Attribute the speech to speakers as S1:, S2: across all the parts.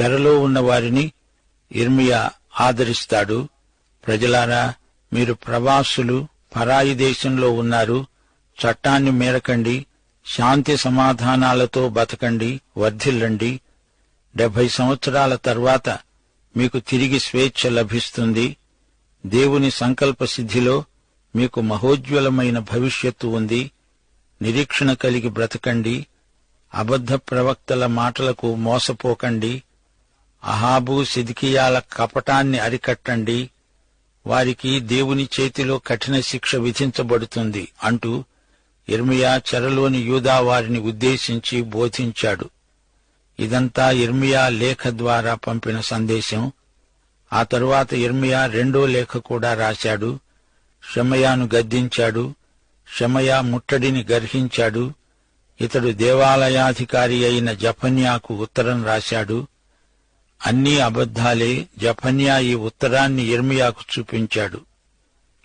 S1: చెరలో ఉన్న వారిని ఇర్మియా ఆదరిస్తాడు. ప్రజలారా మీరు ప్రవాసులు పరాయి దేశంలో ఉన్నారు. చట్టాన్ని మేరకండి. శాంతి సమాధానాలతో బతకండి. వర్ధిల్లండి. డెబ్బై సంవత్సరాల తర్వాత మీకు తిరిగి స్వేచ్ఛ లభిస్తుంది. దేవుని సంకల్ప సిద్ధిలో మీకు మహోజ్వలమైన భవిష్యత్తు ఉంది. నిరీక్షణ కలిగి బ్రతకండి. అబద్ధ ప్రవక్తల మాటలకు మోసపోకండి. అహాబు సిదికియాల కపటాన్ని అరికట్టండి. వారికి దేవుని చేతిలో కఠిన శిక్ష విధించబడుతుంది అంటూ ఇర్మియా చెరలోని యూదా వారిని ఉద్దేశించి బోధించాడు. ఇదంతా ఇర్మియా లేఖ ద్వారా పంపిన సందేశం. ఆ తరువాత ఇర్మియా రెండో లేఖ కూడా రాశాడు. షమయాను గద్దించాడు. షమయా ముట్టడిని గర్హించాడు. ఇతడు దేవాలయాధికారి అయిన జఫన్యాకు ఉత్తరం రాశాడు. అన్నీ అబద్ధాలే జఫన్యా ఈ ఉత్తరాన్ని ఇర్మియాకు చూపించాడు.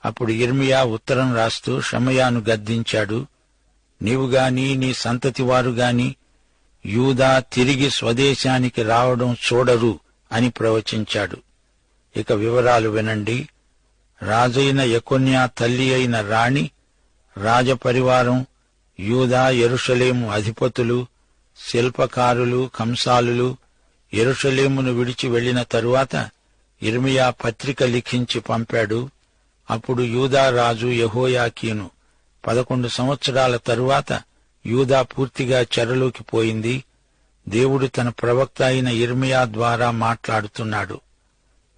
S1: అప్పుడు ఇర్మియా ఉత్తరం రాస్తూ షమయాను గద్దించాడు. నీవుగాని నీ సంతతి వారు యూదా తిరిగి స్వదేశానికి రావడం చూడరు అని ప్రవచించాడు. ఇక వివరాలు వినండి. రాజైన యకొన్యా తల్లి అయిన రాణి రాజపరివారం యూదా ఎరుషలేము అధిపతులు శిల్పకారులు కంసాలులు ఎరుషలేమును విడిచి వెళ్ళిన తరువాత ఇర్మియా పత్రిక లిఖించి పంపాడు. అప్పుడు యూదా రాజు యహోయాకీను పదకొండు సంవత్సరాల తరువాత యూదా పూర్తిగా చెరలోకి పోయింది. దేవుడు తన ప్రవక్త అయిన ఇర్మియా ద్వారా మాట్లాడుతున్నాడు.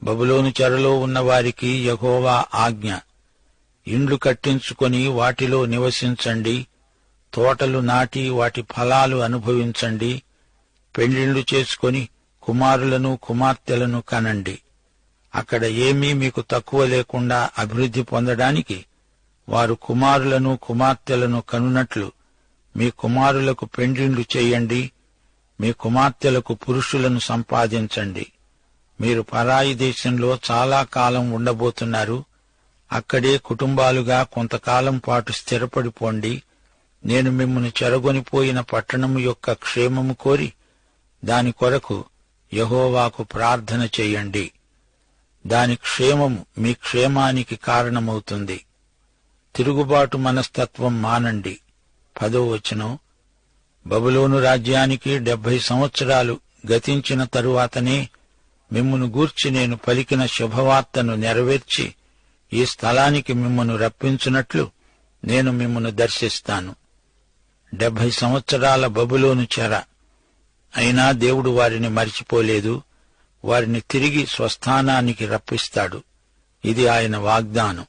S1: బబులోను చెరలో ఉన్నవారికి యహోవా ఆజ్ఞ. ఇండ్లు కట్టించుకొని వాటిలో నివసించండి. తోటలు నాటి వాటి ఫలాలు అనుభవించండి. పెళ్ళిళ్ళు చేసుకొని కుమారులను కుమార్తెలను కనండి. అక్కడ ఏమీ మీకు తక్కువ లేకుండా అభివృద్ధి పొందడానికి వారు కుమారులను కుమార్తెలను కనునట్లు మీ కుమారులకు పెండ్లిండ్లు చేయండి. మీ కుమార్తెలకు పురుషులను సంపాదించండి. మీరు పరాయి దేశంలో చాలా కాలం ఉండబోతున్నారు. అక్కడే కుటుంబాలుగా కొంతకాలం పాటు స్థిరపడిపోండి. నేను మిమ్మల్ని చెరగొనిపోయిన పట్టణము యొక్క క్షేమము కోరి దాని కొరకు యహోవాకు ప్రార్థన చేయండి. దాని క్షేమము మీ క్షేమానికి కారణమవుతుంది. తిరుగుబాటు మనస్తత్వం మానండి. పదో వచనం. బబులోను రాజ్యానికి డెబ్బై సంవత్సరాలు గతించిన తరువాతనే మిమ్మును గూర్చి నేను పలికిన శుభవార్తను నెరవేర్చి ఈ స్థలానికి మిమ్మను రప్పించున్నట్లు నేను మిమ్మను దర్శిస్తాను. డెబ్బై సంవత్సరాల బబులోను చెర. అయినా దేవుడు వారిని మరిచిపోలేదు. వారిని తిరిగి స్వస్థానానికి రప్పిస్తాడు. ఇది ఆయన వాగ్దానం.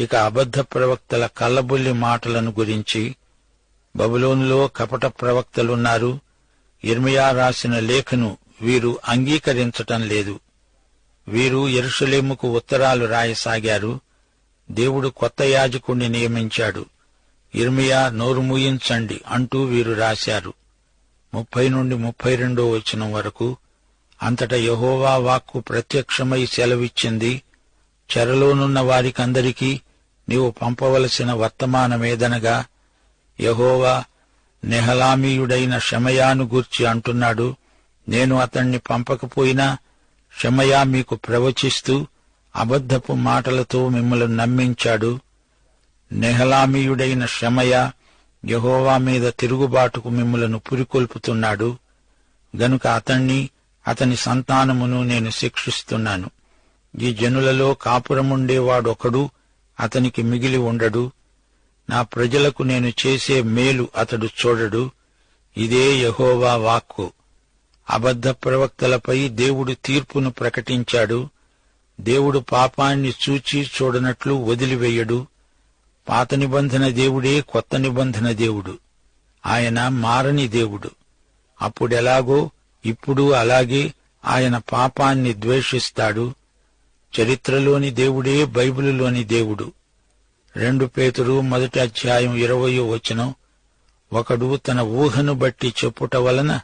S1: ఇక అబద్ధ ప్రవక్తల కల్లబుల్లి మాటలను గురించి బబులోనులో కపట ప్రవక్తలున్నారు. ఇర్మియా రాసిన లేఖను వీరు అంగీకరించటం లేదు. వీరు ఎరుషలేముకు ఉత్తరాలు రాయసాగారు. దేవుడు కొత్త యాజకుణ్ణి నియమించాడు. ఇర్మియా నోరు మూయించండి అంటూ వీరు రాశారు. ముప్పై నుండి ముప్పై రెండో వచనం వరకు అంతటా యహోవా వాక్కు ప్రత్యక్షమై సెలవిచ్చింది. చెరలోనున్న వారికందరికీ నీవు పంపవలసిన వర్తమానమేదనగా యహోవా నెహలామీయుడైన షమయాను గూర్చి అంటున్నాడు. నేను అతణ్ణి పంపకపోయినా షమయా మీకు ప్రవచిస్తూ అబద్ధపు మాటలతో మిమ్మల్ని నమ్మించాడు. నెహలామీయుడైన షమయ యహోవా మీద తిరుగుబాటుకు మిమ్మలను పురికొల్పుతున్నాడు. గనుక అతణ్ణి అతని సంతానమును నేను శిక్షిస్తున్నాను. ఈ జనులలో కాపురముండేవాడొకడు అతనికి మిగిలి ఉండడు. నా ప్రజలకు నేను చేసే మేలు అతడు చూడడు. ఇదే యహోవా వాక్కు. అబద్ధ ప్రవక్తలపై దేవుడు తీర్పును ప్రకటించాడు. దేవుడు పాపాన్ని చూచి చూడనట్లు వదిలివేయడు. పాత నిబంధన దేవుడే కొత్త నిబంధన దేవుడు. ఆయన మారని దేవుడు. అప్పుడెలాగో ఇప్పుడు అలాగే ఆయన పాపాన్ని ద్వేషిస్తాడు. చరిత్రలోని దేవుడే బైబిలులోని దేవుడు. రెండు పేతురు మొదటి అధ్యాయం ఇరవయో వచనం. ఒకడు తన ఊహను బట్టి చెప్పుట వలన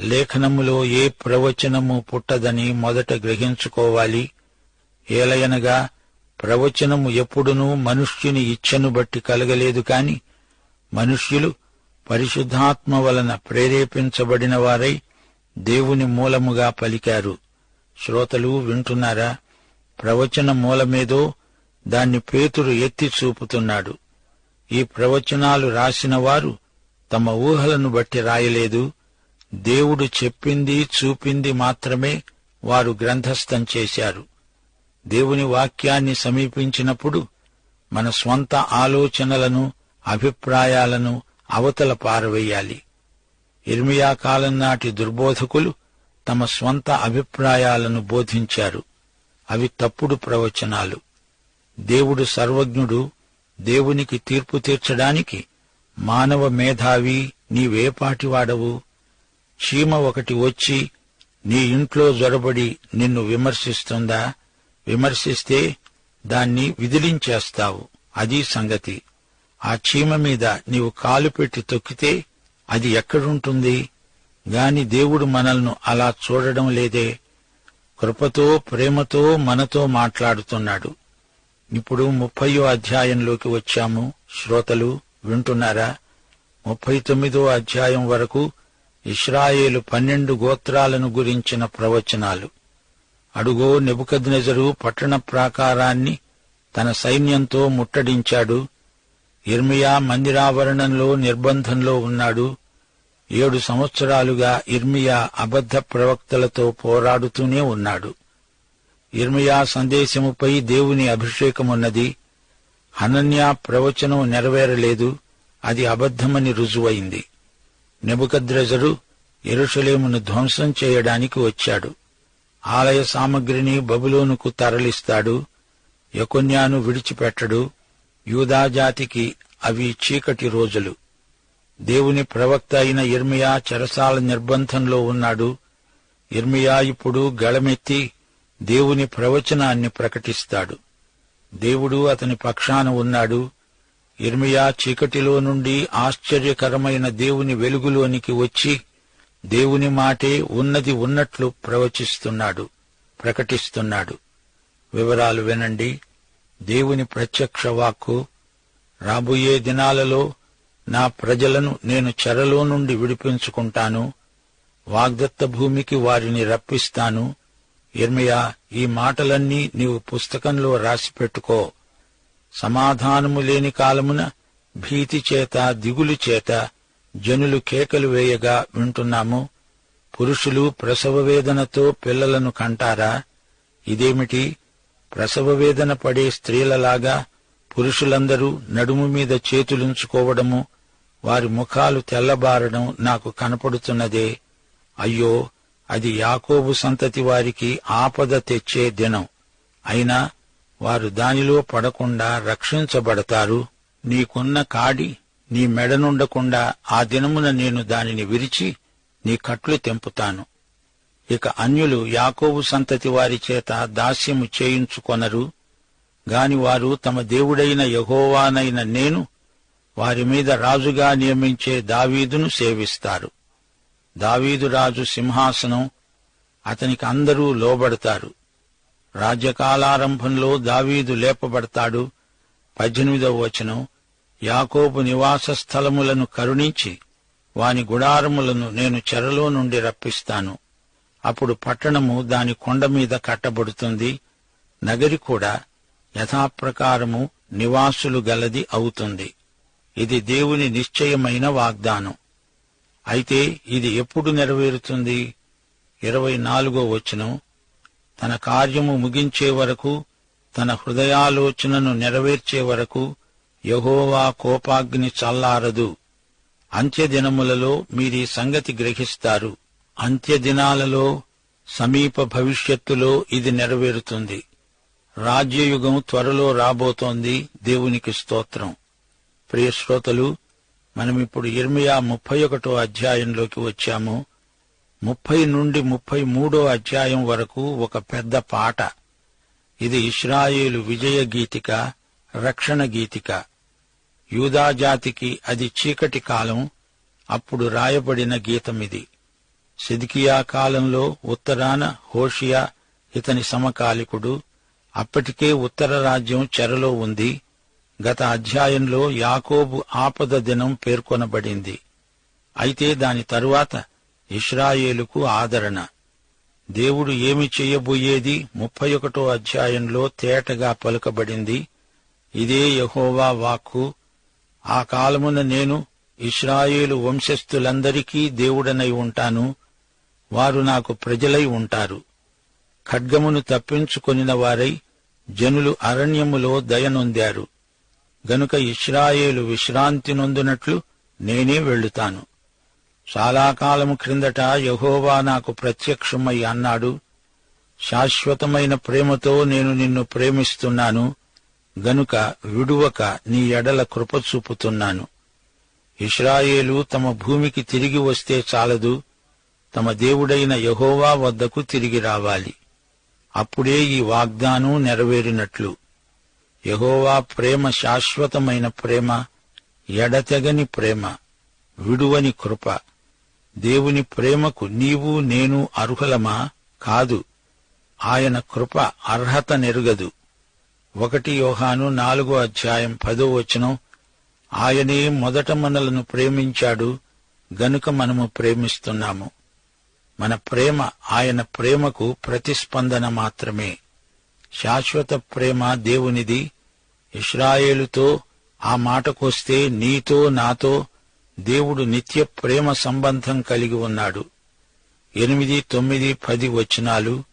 S1: లేఖనములో ఏ ప్రవచనము పుట్టదని మొదట గ్రహించుకోవాలి. ఏలయనగా ప్రవచనము ఎప్పుడునూ మనుష్యుని ఇచ్ఛను బట్టి కలగలేదు కాని మనుష్యులు పరిశుద్ధాత్మ వలన ప్రేరేపించబడిన వారై దేవుని మూలముగా పలికారు. శ్రోతలు వింటున్నారా? ప్రవచన మూలమేదో దాన్ని పేతురు ఎత్తి చూపుతున్నాడు. ఈ ప్రవచనాలు రాసినవారు తమ ఊహలను బట్టి రాయలేదు. దేవుడు చెప్పింది చూపింది మాత్రమే వారు గ్రంథస్థం చేశారు. దేవుని వాక్యాన్ని సమీపించినప్పుడు మన స్వంత ఆలోచనలను అభిప్రాయాలను అవతల పారవేయాలి. ఇర్మియా కాలం నాటి దుర్బోధకులు తమ స్వంత అభిప్రాయాలను బోధించారు. అవి తప్పుడు ప్రవచనాలు. దేవుడు సర్వజ్ఞుడు దేవునికి తీర్పు తీర్చడానికి మానవ మేధావి నీవేపాటివాడవు చీమ ఒకటి వచ్చి నీ ఇంట్లో జొరబడి నిన్ను విమర్శిస్తుందా? విమర్శిస్తే దాన్ని విదిలించేస్తావు. అది సంగతి. ఆ చీమ మీద నీవు కాలు పెట్టి తొక్కితే అది ఎక్కడుంటుంది? గాని దేవుడు మనల్ని అలా చూడడం లేదే. కృపతో ప్రేమతో మనతో మాట్లాడుతున్నాడు. ఇప్పుడు ముప్పయో అధ్యాయంలోకి వచ్చాము. శ్రోతలు వింటున్నారా? ముప్పై తొమ్మిదో అధ్యాయం వరకు ఇస్రాయేలు పన్నెండు గోత్రాలను గురించిన ప్రవచనాలు. అడుగో నెబుకద్నెజరు పట్టణ ప్రాకారాన్ని తన సైన్యంతో ముట్టడించాడు. ఇర్మియా మందిరావరణంలో నిర్బంధంలో ఉన్నాడు. ఏడు సంవత్సరాలుగా ఇర్మియా అబద్ధ ప్రవక్తలతో పోరాడుతూనే ఉన్నాడు. ఇర్మియా సందేశముపై దేవుని అభిషేకమున్నది. హనన్యా ప్రవచనం నెరవేరలేదు. అది అబద్ధమని రుజువైంది. నెబుకద్రజరు ఎరుషలేమును ధ్వంసం చేయడానికి వచ్చాడు. ఆలయ సామగ్రిని బబులోనుకు తరలిస్తాడు యకొన్యాను విడిచిపెట్టడు యూదాజాతికి అవి చీకటి రోజులు. దేవుని ప్రవక్త అయిన ఇర్మియా చెరసాల నిర్బంధంలో ఉన్నాడు. ఇర్మియా ఇప్పుడు గళమెత్తి దేవుని ప్రవచనాన్ని ప్రకటిస్తాడు. దేవుడు అతని పక్షాన ఉన్నాడు. ఇర్మియా చీకటిలో నుండి ఆశ్చర్యకరమైన దేవుని వెలుగులోనికి వచ్చి దేవుని మాటే ఉన్నది ఉన్నట్లు ప్రవచిస్తున్నాడు ప్రకటిస్తున్నాడు. వివరాలు వినండి. దేవుని ప్రత్యక్ష వాక్కు రాబోయే దినాలలో నా ప్రజలను నేను చెరలో నుండి విడిపించుకుంటాను వాగ్దత్త భూమికి వారిని రప్పిస్తాను. ఇర్మయా ఈ మాటలన్నీ నీవు పుస్తకంలో రాసిపెట్టుకో సమాధానము లేని కాలమున భీతి చేత దిగులు చేత జనులు కేకలు వేయగా వింటున్నాము. పురుషులు ప్రసవ వేదనతో పిల్లలను కంటారా? ఇదేమిటి? ప్రసవ వేదన పడే స్త్రీలలాగా పురుషులందరూ నడుము మీద చేతులుంచుకోవడము వారి ముఖాలు తెల్లబారడం నాకు కనపడుతున్నదే. అయ్యో అది యాకోబు సంతతి వారికి ఆపద తెచ్చే దినం. అయినా వారు దానిలో పడకుండా రక్షించబడతారు. నీకున్న కాడి నీ మెడనుండకుండా ఆ దినమున నేను దానిని విరిచి నీ కట్లు తెంపుతాను. ఇక అన్యులు యాకోబు సంతతి వారి చేత దాస్యము చేయించుకొనరు. గాని వారు తమ దేవుడైన యహోవానైన నేను వారి మీద రాజుగా నియమించే దావీదును సేవిస్తారు. దావీదు రాజు సింహాసనం అతనికి అందరూ లోబడతారు. రాజ్యకాలారంభంలో దావీదు లేపబడతాడు. పద్దెనిమిదవ వచనం. యాకోబు నివాస స్థలములను కరుణించి వాని గుడారములను నేను చెరలో నుండి రప్పిస్తాను. అప్పుడు పట్టణము దాని కొండ మీద కట్టబడుతుంది. నగరి కూడా యథాప్రకారము నివాసులు గలది అవుతుంది. ఇది దేవుని నిశ్చయమైన వాగ్దానం. అయితే ఇది ఎప్పుడు నెరవేరుతుంది? ఇరవై నాలుగో వచనం. తన కార్యము ముగించే వరకు తన హృదయాలోచనను నెరవేర్చే వరకు యహోవా కోపాగ్ని చల్లారదు. అంత్యదినములలో మీరీ సంగతి గ్రహిస్తారు. అంత్యదినాలలో సమీప భవిష్యత్తులో ఇది నెరవేరుతుంది. రాజ్యయుగం త్వరలో రాబోతోంది దేవునికి స్తోత్రం. ప్రియశ్రోతలు మనమిప్పుడు ఇర్మియా ముప్పై ఒకటో అధ్యాయంలోకి వచ్చాము. ముప్పై నుండి ముప్పై మూడో అధ్యాయం వరకు ఒక పెద్ద పాట. ఇది ఇస్రాయేలు విజయ గీతిక రక్షణ గీతిక. యూదాజాతికి అది చీకటి కాలం అప్పుడు రాయబడిన గీతమిది. సిదికియా కాలంలో ఉత్తరాన హోషియా ఇతని సమకాలికుడు అప్పటికే ఉత్తర రాజ్యం చెరలో ఉంది. గత అధ్యాయంలో యాకోబు ఆపద దినం పేర్కొనబడింది. అయితే దాని తరువాత ఇస్రాయేలుకు ఆదరణ. దేవుడు ఏమి చెయ్యబోయేది ముప్పై ఒకటో అధ్యాయంలో తేటగా పలుకబడింది. ఇదే యహోవా వాక్కు. ఆ కాలమున నేను ఇస్రాయేలు వంశస్థులందరికీ దేవుడనై ఉంటాను. వారు నాకు ప్రజలై ఉంటారు. ఖడ్గమును తప్పించుకొనిన వారై జనులు అరణ్యములో దయనొందారు గనుక ఇస్రాయేలు విశ్రాంతి నొందునట్లు నేనే వెళ్ళుతాను. చాలా కాలము క్రిందట యహోవా నాకు ప్రత్యక్షమై అన్నాడు. శాశ్వతమైన ప్రేమతో నేను నిన్ను ప్రేమిస్తున్నాను. గనుక విడువక నీ ఎడల కృప చూపుతున్నాను. ఇస్రాయేలు తమ భూమికి తిరిగి వస్తే చాలదు. తమ దేవుడైన యహోవా వద్దకు తిరిగి రావాలి. అప్పుడే ఈ వాగ్దానం నెరవేరినట్లు. యహోవా ప్రేమ శాశ్వతమైన ప్రేమ ఎడతెగని ప్రేమ విడువని కృప. దేవుని ప్రేమకు నీవు నేను అర్హులమా? కాదు. ఆయన కృప అర్హత నెరుగదు. ఒకటి యోహాను నాలుగో అధ్యాయం పదో వచనం. ఆయనే మొదట మనలను ప్రేమించాడు గనుక మనము ప్రేమిస్తున్నాము. మన ప్రేమ ఆయన ప్రేమకు ప్రతిస్పందన మాత్రమే. శాశ్వత ప్రేమ దేవునిది. ఇస్రాయేలుతో ఆ మాటకొస్తే నీతో నాతో దేవుడు నిత్య ప్రేమ సంబంధం కలిగి ఉన్నాడు. ఎనిమిది తొమ్మిది పది వచనాలు.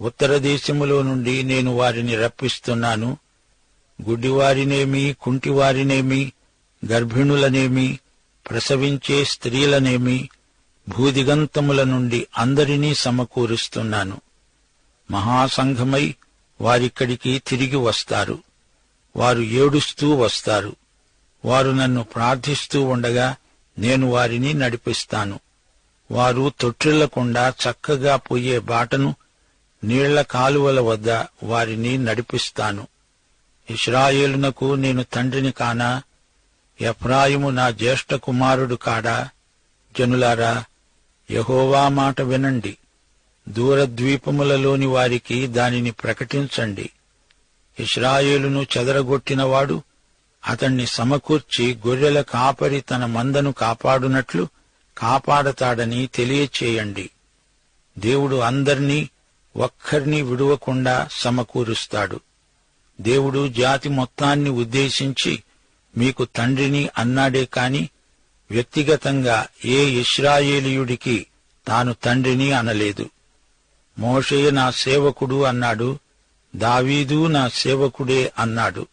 S1: ఉత్తర దేశములో నుండి నేను వారిని రప్పిస్తున్నాను. గుడ్డివారినేమి కుంటివారినేమి గర్భిణులనేమి ప్రసవించే స్త్రీలనేమి భూదిగంతముల నుండి అందరినీ సమకూరుస్తున్నాను. మహాసంఘమై వారిక్కడికి తిరిగి వస్తారు. వారు ఏడుస్తూ వస్తారు. వారు నన్ను ప్రార్థిస్తూ ఉండగా నేను వారిని నడిపిస్తాను. వారు తొట్టిల్లకుండా చక్కగా పోయే బాటను నీళ్ళ కాలువల వద్ద వారిని నడిపిస్తాను. ఇస్రాయేలునకు నేను తండ్రిని కానా? ఎఫ్రాయిము నా జ్యేష్ఠ కుమారుడు కాడా? జనులారా యహోవా మాట వినండి. దూరద్వీపములలోని వారికి దానిని ప్రకటించండి. ఇస్రాయేలును చెదరగొట్టినవాడు అతణ్ణి సమకూర్చి గొర్రెల కాపరి తన మందను కాపాడునట్లు కాపాడతాడని తెలియచేయండి. దేవుడు అందర్నీ ఒక్కర్నీ విడువకుండా సమకూరుస్తాడు. దేవుడు జాతి మొత్తాన్ని ఉద్దేశించి మీకు తండ్రిని అన్నాడే కాని వ్యక్తిగతంగా ఏ ఇస్రాయేలీయుడికి తాను తండ్రిని అనలేదు. మోషే నా సేవకుడు అన్నాడు దావీదు నా సేవకుడే అన్నాడు.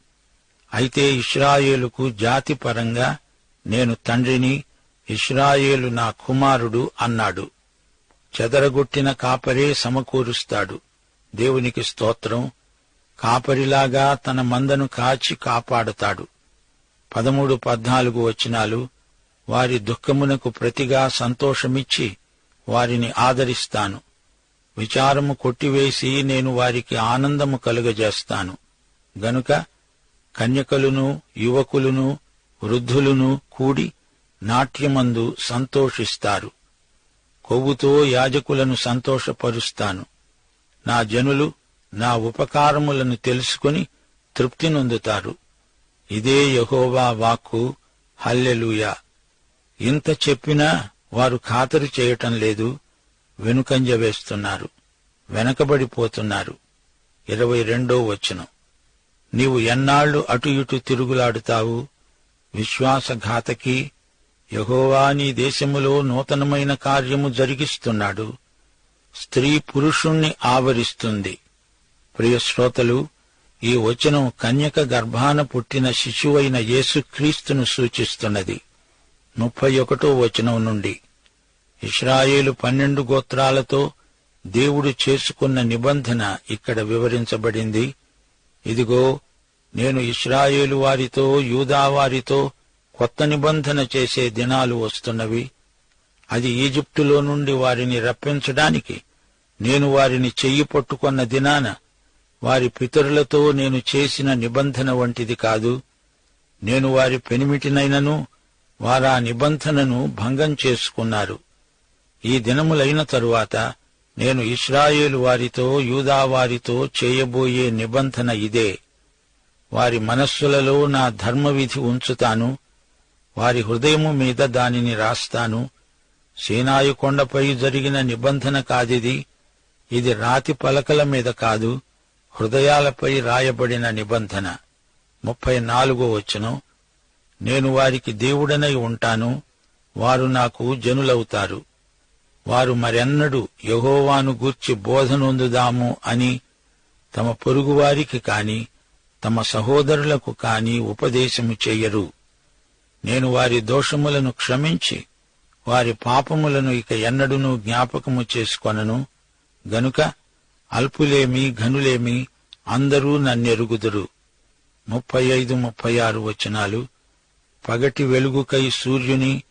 S1: అయితే ఇస్రాయేలుకు జాతిపరంగా నేను తండ్రిని ఇస్రాయేలు నా కుమారుడు అన్నాడు. చెదరగొట్టిన కాపరే సమకూరుస్తాడు. దేవునికి స్తోత్రం. కాపరిలాగా తన మందను కాచి కాపాడుతాడు. పదమూడు పద్నాలుగు వచనాలు వారి దుఃఖమునకు ప్రతిగా సంతోషమిచ్చి వారిని ఆదరిస్తాను. విచారము కొట్టివేసి నేను వారికి ఆనందము కలుగజేస్తాను. గనుక కన్యకలును యువకులును వృద్ధులును కూడి నాట్యమందు సంతోషిస్తారు. కొవ్వుతో యాజకులను సంతోషపరుస్తాను. నా జనులు నా ఉపకారములను తెలుసుకుని తృప్తి నొందుతారు. ఇదే యహోవా వాక్కు. హల్లెలూయా. ఇంత చెప్పినా వారు ఖాతరు చేయటం లేదు. వెనుకంజ వేస్తున్నారు. వెనకబడిపోతున్నారు. ఇరవై రెండో వచనం. నీవు ఎన్నాళ్ళు అటు ఇటు తిరుగులాడుతావు? విశ్వాసఘాతకి యహోవా నీ దేశములో నూతనమైన కార్యము జరిగిస్తున్నాడు. స్త్రీ పురుషుణ్ణి ఆవరిస్తుంది. ప్రియశ్రోతలు ఈ వచనం కన్యక గర్భాన పుట్టిన శిశువైన యేసుక్రీస్తును సూచిస్తున్నది. ముప్పై ఒకటో వచనం నుండి. ఇస్రాయేలు పన్నెండు గోత్రాలతో దేవుడు చేసుకున్న నిబంధన ఇక్కడ వివరించబడింది. ఇదిగో నేను ఇస్రాయేలు వారితో యూదా వారితో కొత్త నిబంధన చేసే దినాలు వస్తున్నవి. అది ఈజిప్టులో నుండి వారిని రప్పించడానికి నేను వారిని చెయ్యి పట్టుకొన్న దినాన వారి పితరులతో నేను చేసిన నిబంధన వంటిది కాదు. నేను వారి పెనిమిటినైనను వారా నిబంధనను భంగం చేసుకున్నారు. ఈ దినములైన తరువాత నేను ఇస్రాయేలు వారితో యూదా వారితో చేయబోయే నిబంధన ఇదే. వారి మనస్సులలో నా ధర్మవిధి ఉంచుతాను. వారి హృదయము మీద దానిని రాస్తాను. సీనాయి కొండపై జరిగిన నిబంధన కాదిది. ఇది రాతి పలకల మీద కాదు హృదయాలపై రాయబడిన నిబంధన. ముప్పై నాలుగో వచనం. నేను వారికి దేవుడనై ఉంటాను వారు నాకు జనులవుతారు. వారు మరెన్నడూ యహోవాను గూర్చి బోధనొందుదాము అని తమ పొరుగువారికి కాని తమ సహోదరులకు కాని ఉపదేశము చెయ్యరు. నేను వారి దోషములను క్షమించి వారి పాపములను ఇక ఎన్నడూనూ జ్ఞాపకము చేసుకొనను. గనుక అల్పులేమి ఘనులేమి అందరూ నన్నెరుగుదురు. ముప్పై ఐదు ముప్పై ఆరు వచనాలు. పగటి వెలుగుకై సూర్యుని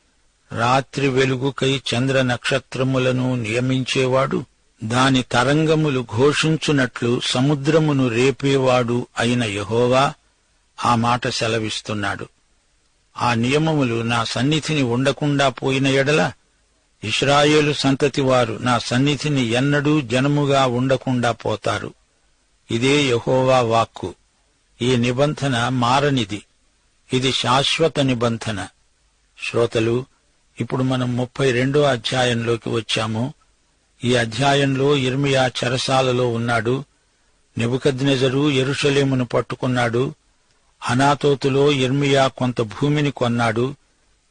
S1: రాత్రి వెలుగుకై చంద్ర నక్షత్రములను నియమించేవాడు దాని తరంగములు ఘోషించునట్లు సముద్రమును రేపేవాడు అయిన యహోవా ఆ మాట సెలవిస్తున్నాడు. ఆ నియమములు నా సన్నిధిని ఉండకుండా పోయిన ఎడల ఇస్రాయేలు సంతతి వారు నా సన్నిధిని ఎన్నడూ జనముగా ఉండకుండా పోతారు. ఇదే యహోవా వాక్కు. ఈ నిబంధన మారనిది. ఇది శాశ్వత నిబంధన. శ్రోతలు ఇప్పుడు మనం ముప్పై రెండో అధ్యాయంలోకి వచ్చాము. ఈ అధ్యాయంలో ఇర్మియా చెరసాలలో ఉన్నాడు. నిబుకద్నెజరు ఎరుషలేమును పట్టుకున్నాడు. అనాతోతులో ఇర్మియా కొంత భూమిని కొన్నాడు.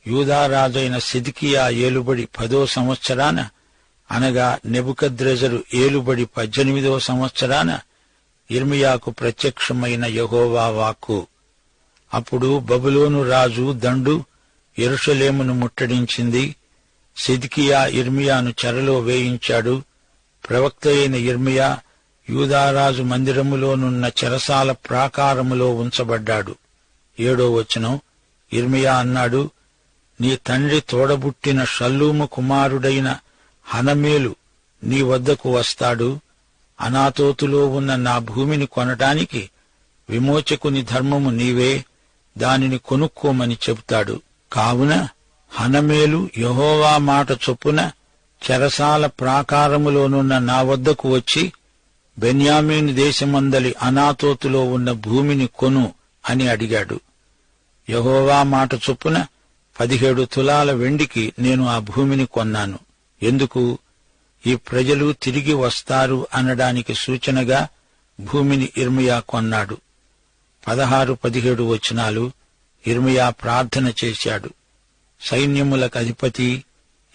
S1: యూదారాజైన సిదికియా ఏలుబడి పదో సంవత్సరాన అనగా నెబుకద్రెజరు ఏలుబడి పద్దెనిమిదో సంవత్సరాన ఇర్మియాకు ప్రత్యక్షమైన యహోవా వాక్కు. అప్పుడు బబులోను రాజు దండు ఎరుషలేమును ముట్టడించింది. సిద్కియా ఇర్మియాను చెరలో వేయించాడు. ప్రవక్త అయిన ఇర్మియా యూదారాజు మందిరములోనున్న చెరసాల ప్రాకారములో ఉంచబడ్డాడు. ఏడో వచనం ఇర్మియా అన్నాడు నీ తండ్రి తోడబుట్టిన షల్లూము కుమారుడైన హనమేలు నీ వద్దకు వస్తాడు. అనాతోతులో ఉన్న నా భూమిని కొనటానికి విమోచకుని ధర్మము నీవే దానిని కొనుక్కోమని చెబుతాడు. కావున హనమేలు యహోవా మాట చొప్పున చెరసాల ప్రాకారములోనున్న నా వద్దకు వచ్చి బెన్యామీను దేశమందలి అనాతోతులో ఉన్న భూమిని కొను అని అడిగాడు. యహోవా మాట చొప్పున పదిహేడు తులాల వెండికి నేను ఆ భూమిని కొన్నాను. ఎందుకు? ఈ ప్రజలు తిరిగి వస్తారు అనడానికి సూచనగా భూమిని ఇర్మియా కొన్నాడు. పదహారు పదిహేడు వచనాలు ఇర్మియా ప్రార్థన చేశాడు. సైన్యములకు అధిపతి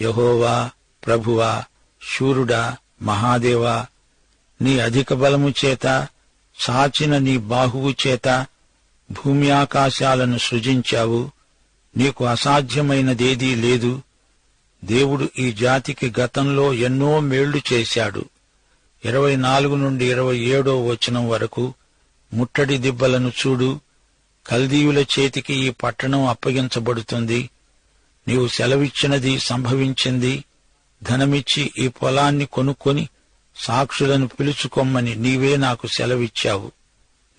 S1: యహోవా ప్రభువా శూరుడా మహాదేవా నీ అధిక బలము చేత సాచిన నీ బాహువు చేత భూమి ఆకాశాలను సృజించావు. నీకు అసాధ్యమైనదేదీ లేదు. దేవుడు ఈ జాతికి గతంలో ఎన్నో మేళ్ళు చేశాడు. ఇరవై నాలుగు నుండి ఇరవై ఏడో వచనం వరకు ముట్టడి దిబ్బలను చూడు. కల్దీయుల చేతికి ఈ పట్టణం అప్పగించబడుతుంది. నీవు సెలవిచ్చినది సంభవించింది. ధనమిచ్చి ఈ పొలాన్ని కొనుక్కొని సాక్షులను పిలుచుకొమ్మని నీవే నాకు సెలవిచ్చావు.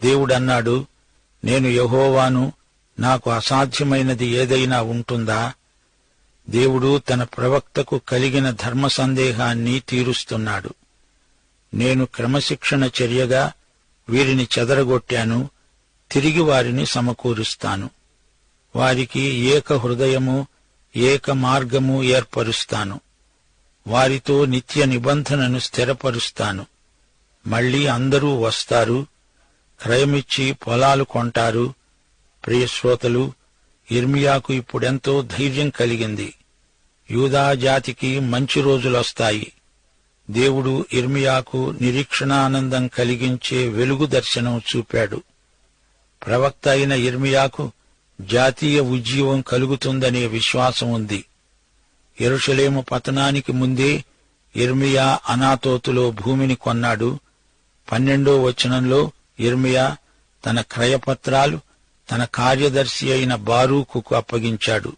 S1: దేవుడన్నాడు నేను యహోవాను నాకు అసాధ్యమైనది ఏదైనా ఉంటుందా? దేవుడు తన ప్రవక్తకు కలిగిన ధర్మ సందేహాన్ని తీరుస్తున్నాడు. నేను క్రమశిక్షణ చర్యగా వీరిని చెదరగొట్టాను తిరిగి వారిని సమకూరుస్తాను. వారికి ఏక హృదయము ఏక మార్గము ఏర్పరుస్తాను. వారితో నిత్య నిబంధనను స్థిరపరుస్తాను. మళ్ళీ అందరూ వస్తారు క్రయమిచ్చి పొలాలు కొంటారు. ప్రియశ్రోతలు ఇర్మియాకు ఇప్పుడెంతో ధైర్యం కలిగింది. యూదా జాతికి మంచి రోజులొస్తాయి. దేవుడు ఇర్మియాకు నిరీక్షణానందం కలిగించే వెలుగు దర్శనం చూపాడు. ప్రవక్త అయిన ఇర్మియాకు జాతీయ ఉజ్జీవం కలుగుతుందనే విశ్వాసం ఉంది. ఎరుషలేము పతనానికి ముందే ఇర్మియా అనాతోతులో భూమిని కొన్నాడు. పన్నెండో వచనంలో ఇర్మియా తన క్రయపత్రాలు తన కార్యదర్శి అయిన బారూకుకు అప్పగించాడు.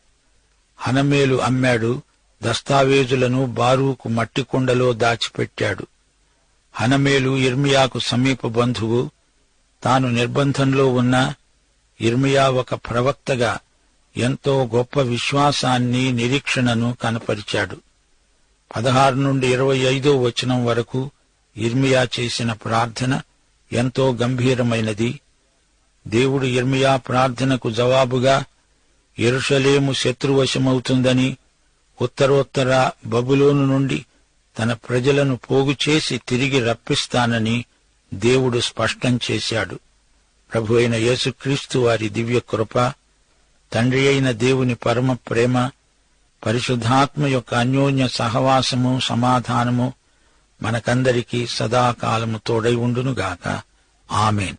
S1: హనమేలు అమ్మాడు దస్తావేజులను బారూకు మట్టికుండలో దాచిపెట్టాడు. హనమేలు ఇర్మియాకు సమీప బంధువు తాను నిర్బంధంలో ఉన్న ఇర్మియా ఒక ప్రవక్తగా ఎంతో గొప్ప విశ్వాసాన్ని నిరీక్షణను కనపరిచాడు. పదహారు నుండి ఇరవై ఐదో వచనం వరకు ఇర్మియా చేసిన ప్రార్థన ఎంతో గంభీరమైనది. దేవుడు ఇర్మియా ప్రార్థనకు జవాబుగా ఎరుషలేము శత్రువశమవుతుందని ఉత్తరోత్తర బబులోను నుండి తన ప్రజలను పోగు చేసి తిరిగి రప్పిస్తానని దేవుడు స్పష్టం చేశాడు. ప్రభు అయిన యేసుక్రీస్తు వారి దివ్య కృప తండ్రి అయిన దేవుని పరమ ప్రేమ పరిశుద్ధాత్మ యొక్క అన్యోన్య సహవాసము సమాధానము మనకందరికీ సదాకాలము తోడై ఉండునుగాక. ఆమెన్.